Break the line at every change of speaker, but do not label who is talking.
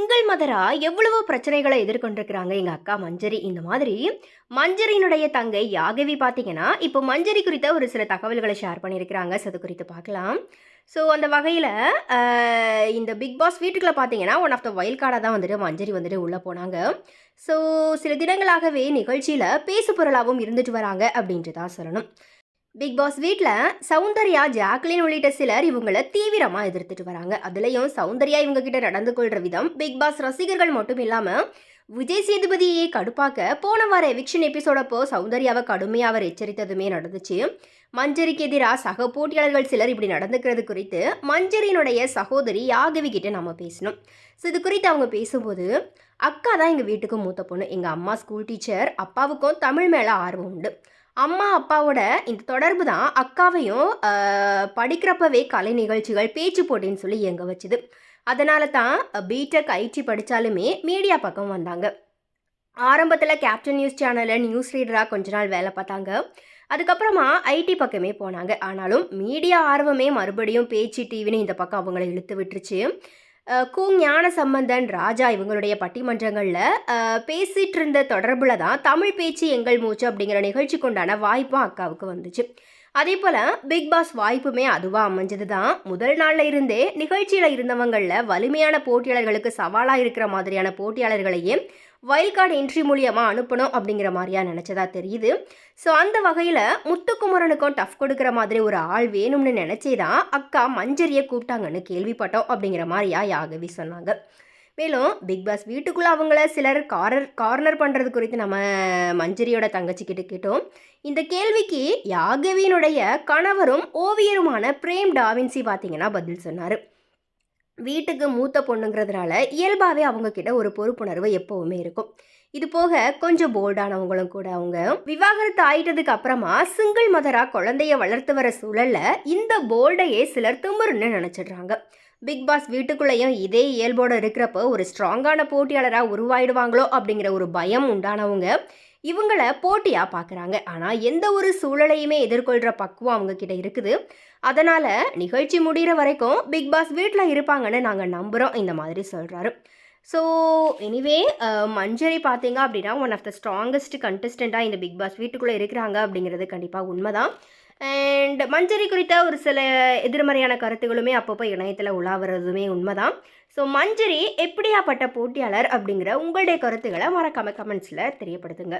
Single மதராக எவ்வளவோ பிரச்சனைகளை எதிர்கொண்டிருக்கிறாங்க எங்கள் அக்கா மஞ்சரி. இந்த மாதிரி மஞ்சரியினுடைய தங்கை யாகவி பார்த்தீங்கன்னா இப்போ மஞ்சரி குறித்த ஒரு சில தகவல்களை ஷேர் பண்ணியிருக்கிறாங்க. ஸோ அது குறித்து பார்க்கலாம். ஸோ அந்த வகையில் இந்த பிக் பாஸ் வீட்டுக்குள்ளே பார்த்தீங்கன்னா ஒன் ஆஃப் த வயல் கார்டாக தான் வந்துட்டு மஞ்சரி வந்துட்டு உள்ளே போனாங்க. ஸோ சில தினங்களாகவே நிகழ்ச்சியில் பேசு பொருளாகவும் இருந்துட்டு வராங்க அப்படின்ட்டு தான் சொல்லணும். பிக் பாஸ் வீட்டில் சௌந்தர்யா ஜாக்லின் உள்ளிட்ட சிலர் இவங்களை தீவிரமாக எதிர்த்துட்டு வராங்க. அதுலேயும் சௌந்தர்யா இவங்க கிட்ட நடந்து கொள்கிற விதம் பிக் பாஸ் ரசிகர்கள் மட்டும் இல்லாமல் விஜய் சேதுபதியை கடுப்பாக்க போன வார எவிக்ஷன் எபிசோடப்போ சௌந்தர்யாவை கடுமையாக அவர் எச்சரித்ததுமே நடந்துச்சு. மஞ்சரிக்கு எதிராக சக போட்டியாளர்கள் சிலர் இப்படி நடந்துக்கிறது குறித்து மஞ்சரியினுடைய சகோதரி யாகவி கிட்ட நம்ம பேசணும். ஸோ இது குறித்து அவங்க பேசும்போது அக்கா தான் எங்கள் வீட்டுக்கு மூத்த பொண்ணு. எங்கள் அம்மா ஸ்கூல் டீச்சர் அப்பாவுக்கும் தமிழ் மேலே ஆர்வம் உண்டு. அம்மா அப்பாவோட இந்த தொடர்பு தான் அக்காவையும் படிக்கிறப்பவே கலை நிகழ்ச்சிகள் பேச்சு போட்டின்னு சொல்லி இயங்க வச்சுது. அதனால தான் பிடெக் ஐடி படித்தாலுமே மீடியா பக்கம் வந்தாங்க. ஆரம்பத்தில் கேப்டன் நியூஸ் சேனலில் நியூஸ் ரீடராக கொஞ்ச நாள் வேலை பார்த்தாங்க. அதுக்கப்புறமா ஐடி பக்கமே போனாங்க. ஆனாலும் மீடியா ஆர்வமே மறுபடியும் பேச்சு டிவின்னு இந்த பக்கம் அவங்கள இழுத்து விட்டுருச்சு. கு ஞான சம்பந்தன் ராஜா இவங்களுடைய பட்டிமன்றங்களில் பேசிட்டு இருந்த தொடர்பில் தான் தமிழ் பேச்சு எங்கள் மூச்சு அப்படிங்கிற நிகழ்ச்சிக்கு உண்டான வாய்ப்பும் அக்காவுக்கு வந்துச்சு. அதே போல் பிக் பாஸ் வாய்ப்புமே அதுவாக அமைஞ்சது தான் முதல் நாளில் இருந்தே நிகழ்ச்சியில் இருந்தவங்களில் வலிமையான போட்டியாளர்களுக்கு சவாலாக இருக்கிற மாதிரியான போட்டியாளர்களையே வைல்ட் கார்டு என்ட்ரி மூலியமாக அனுப்பணும் அப்படிங்கிற மாதிரியா நினச்சதா தெரியுது. ஸோ அந்த வகையில் முத்துக்குமரனுக்கும் டஃப் கொடுக்குற மாதிரி ஒரு ஆள் வேணும்னு நினச்சே தான் அக்கா மஞ்சரியை கூப்பிட்டாங்கன்னு கேள்விப்பட்டோம் அப்படிங்கிற மாதிரியா யாகவி சொன்னாங்க. மேலும் பிக் பாஸ் வீட்டுக்குள்ளே அவங்கள சிலர் கார்னர் கார்னர் பண்ணுறது குறித்து நம்ம மஞ்சரியோட தங்கச்சிக்கிட்ட கேட்டோம். இந்த கேள்விக்கு யாகவியினுடைய கணவரும் ஓவியருமான பிரேம் டாவின்சி பார்த்தீங்கன்னா பதில் சொன்னார். வீட்டுக்கு மூத்த பொண்ணுங்கிறதுனால இயல்பாகவே அவங்கக்கிட்ட ஒரு பொறுப்புணர்வு எப்போவுமே இருக்கும். இது போக கொஞ்சம் போல்டானவங்களும் கூட அவங்க. விவாகரத்து ஆயிட்டதுக்கு அப்புறமா சிங்கிள் மதராக குழந்தைய வளர்த்து வர சூழல்ல இந்த போல்டையே சிலர் திமிருன்னு நினச்சிடுறாங்க. பிக் பாஸ் வீட்டுக்குள்ளேயும் இதே இயல்போடு இருக்கிறப்போ ஒரு ஸ்ட்ராங்கான போட்டியாளராக உருவாயிடுவாங்களோ அப்படிங்கிற ஒரு பயம் உண்டானவங்க இவங்கள போட்டியாக பார்க்குறாங்க ஆனால் எந்த ஒரு சூழலையுமே எதிர்கொள்கிற பக்குவம் அவங்க கிட்ட இருக்குது. அதனால் நிகழ்ச்சி முடிகிற வரைக்கும் பிக் பாஸ் வீட்டில் இருப்பாங்கன்னு நாங்கள் நம்புகிறோம் இந்த மாதிரி சொல்கிறாரு ஸோ எனிவே மஞ்சரி பார்த்தீங்க அப்படின்னா ஒன் ஆஃப் த ஸ்ட்ராங்கஸ்ட் கண்டஸ்டண்ட்டாக இந்த பிக் பாஸ் வீட்டுக்குள்ளே இருக்கிறாங்க அப்படிங்கிறது கண்டிப்பாக உண்மைதான். அண்ட் மஞ்சரி குறித்த ஒரு சில எதிர்மறையான கருத்துகளுமே அப்பப்போ இணையத்தில் உலாவுறதுமே உண்மைதான். ஸோ மஞ்சரி எப்படியாப்பட்ட போட்டியாளர் அப்படிங்கிற உங்களுடைய கருத்துக்களை மறக்காம கமெண்ட்ஸில் தெரியப்படுத்துங்க.